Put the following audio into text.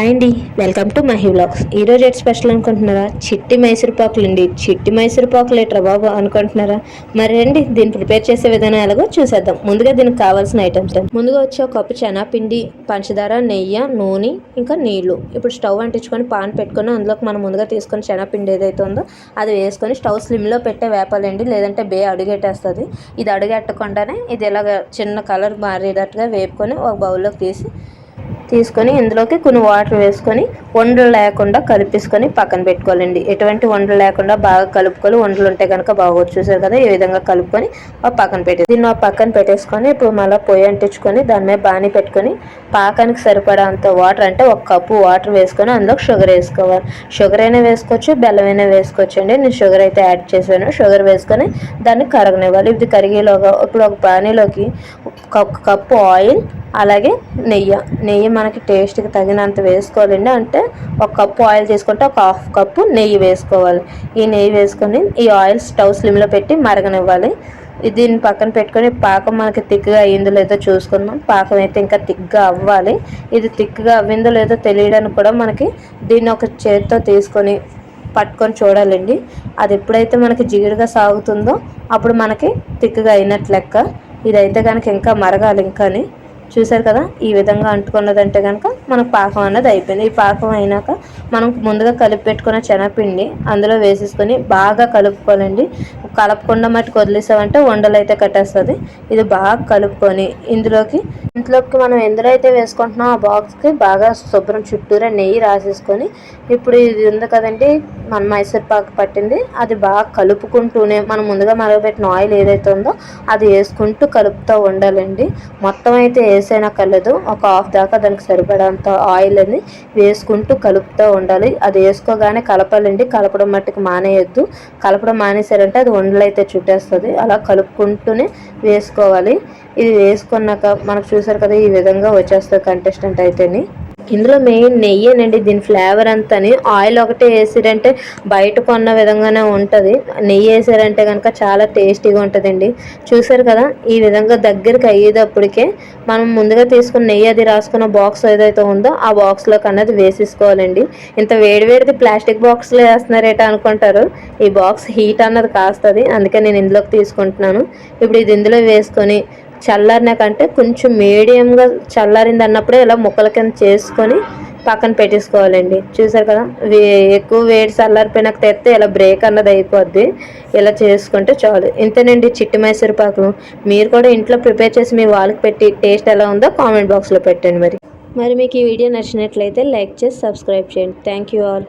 Hi అండి. Welcome to Mahi blogs ఈరోజు ఎట్ స్పెషల్ అనుకుంటున్నారా? చిట్టి మైసూర్ పాకులు అండి. చిట్టి మైసూర్ పాకులు బాబు అనుకుంటున్నారా? మరి రండి దీన్ని ప్రిపేర్ చేసే విధానం ఎలాగో చూసేద్దాం. ముందుగా దీనికి కావాల్సిన ఐటమ్స్ ముందుగా వచ్చే ఒక కప్పు శనగపిండి పంచదార నెయ్యి నూనె ఇంకా నీళ్ళు. ఇప్పుడు స్టవ్ అంటించుకొని పాన్ పెట్టుకొని అందులోకి మనం ముందుగా తీసుకొని శనగపిండి ఏదైతే ఉందో అది వేసుకొని స్టవ్ స్లిమ్లో పెట్టే వేపాలండి లేదంటే బే అడుగెట్టేస్తుంది ఇది అడుగెట్టకుండానే ఇది ఇలాగ చిన్న కలర్ మారేటట్టుగా వేపుకొని ఒక బౌల్లోకి తీసి తీసుకొని ఇందులోకి కొన్ని వాటర్ వేసుకొని వండలు లేకుండా కలిపేసుకొని పక్కన పెట్టుకోవాలండి. ఎటువంటి వండలు లేకుండా బాగా కలుపుకొని వండలు ఉంటే కనుక బాగా చూసారు కదా? ఈ విధంగా కలుపుకొని పక్కన పెట్టి దీన్ని పక్కన పెట్టేసుకొని ఇప్పుడు మళ్ళీ పొయ్యి అంటించుకొని దాని మీద బాణి పెట్టుకొని పాకానికి సరిపడంత వాటర్ అంటే ఒక కప్పు వాటర్ వేసుకొని అందులో షుగర్ వేసుకోవాలి. షుగర్ అయినా వేసుకోవచ్చు బెల్లం అయినా వేసుకోవచ్చు అండి. నేను షుగర్ అయితే యాడ్ చేశాను. షుగర్ వేసుకొని దాన్ని కరగనివ్వాలి. ఇది కరిగేలోగా ఇప్పుడు ఒక పానీలోకి ఒక కప్పు ఆయిల్ అలాగే నెయ్యి. నెయ్యి మనకి టేస్ట్కి తగినంత వేసుకోవాలండి. అంటే ఒక కప్పు ఆయిల్ తీసుకుంటే ఒక హాఫ్ కప్పు నెయ్యి వేసుకోవాలి. ఈ నెయ్యి వేసుకొని ఈ ఆయిల్ స్టవ్ స్లిమ్లో పెట్టి మరగనివ్వాలి. దీన్ని పక్కన పెట్టుకొని పాకం మనకి థిక్గా అయ్యిందో లేదో చూసుకుందాం. పాకం అయితే ఇంకా థిక్గా అవ్వాలి. ఇది థిక్గా అవ్విందో లేదో తెలియడానికి కూడా మనకి దీన్ని ఒక చేతితో తీసుకొని పట్టుకొని చూడాలండి. అది ఎప్పుడైతే మనకి జిగురుగా సాగుతుందో అప్పుడు మనకి థిక్గా అయినట్లు లెక్క. ఇదైతే కనుక ఇంకా మరగాలి ఇంకాని చూసారు కదా? ఈ విధంగా అంటుకున్నదంటే కనుక మనకు పాకం అనేది అయిపోయింది. ఈ పాకం అయినాక మనం ముందుగా కలిపి పెట్టుకున్న శనగపిండి అందులో వేసేసుకొని బాగా కలుపుకోవాలండి. కలపకుండా మట్టి వదిలేసామంటే వండలు అయితే కట్టేస్తుంది. ఇది బాగా కలుపుకొని ఇందులోకి ఇంట్లోకి మనం ఎందులో అయితే వేసుకుంటున్నాం ఆ బాక్స్కి బాగా శుభ్రం చుట్టూరా నెయ్యి రాసేసుకొని ఇప్పుడు ఇది ఉంది కదండి మన మైసూర్ పాక్ పట్టింది. అది బాగా కలుపుకుంటూనే మనం ముందుగా మరగబెట్టిన ఆయిల్ ఏదైతే ఉందో అది వేసుకుంటూ కలుపుతూ ఉండాలండి. మొత్తం అయితే వేసైనా కలదు ఒక హాఫ్ దాకా దానికి సరిపడా ఆయిల్ అని వేసుకుంటూ కలుపుతూ ఉండాలి. అది వేసుకోగానే కలపాలండి కలపడం మట్టుకు మానేయొద్దు. కలపడం మానేశారంటే అది ఉండలు చుట్టేస్తుంది. అలా కలుపుకుంటూనే వేసుకోవాలి. ఇది వేసుకున్నాక మనకు చూసారు కదా ఈ విధంగా వచ్చేస్తుంది కంటెస్టెంట్ అయితేని. ఇందులో మెయిన్ నెయ్యేనండి దీని ఫ్లేవర్ అంతని ఆయిల్ ఒకటే వేసిరంటే బయట కొన్న విధంగానే ఉంటుంది. నెయ్యి వేసారంటే కనుక చాలా టేస్టీగా ఉంటుందండి. చూసారు కదా ఈ విధంగా దగ్గరికి అయ్యేటప్పటికే మనం ముందుగా తీసుకున్న నెయ్యి అది రాసుకున్న బాక్స్ ఏదైతే ఉందో ఆ బాక్స్లో కన్నది వేసేసుకోవాలండి. ఇంత వేడివేడిది ప్లాస్టిక్ బాక్స్లో వేస్తున్నారేట అనుకుంటారు. ఈ బాక్స్ హీట్ అన్నది కాస్తుంది అందుకే నేను ఇందులోకి తీసుకుంటున్నాను. ఇప్పుడు ఇది ఇందులో వేసుకొని చల్లారినాకంటే కొంచెం మీడియంగా చల్లారింది అన్నప్పుడే ఇలా ముక్కల కింద చేసుకొని పక్కన పెట్టేసుకోవాలండి. చూసారు కదా వే ఎక్కువ వేడి చల్లారిపోయినాక తెస్తే ఇలా బ్రేక్ అన్నది అయిపోద్ది. ఇలా చేసుకుంటే చాలు. ఇంతేనండి చిట్టి మైసూర్ పాకులు మీరు కూడా ఇంట్లో ప్రిపేర్ చేసి మీ వాళ్ళకి పెట్టి టేస్ట్ ఎలా ఉందో కామెంట్ బాక్స్లో పెట్టండి మరి. మరి మీకు ఈ వీడియో నచ్చినట్లయితే లైక్ చేసి సబ్స్క్రైబ్ చేయండి. Thank you all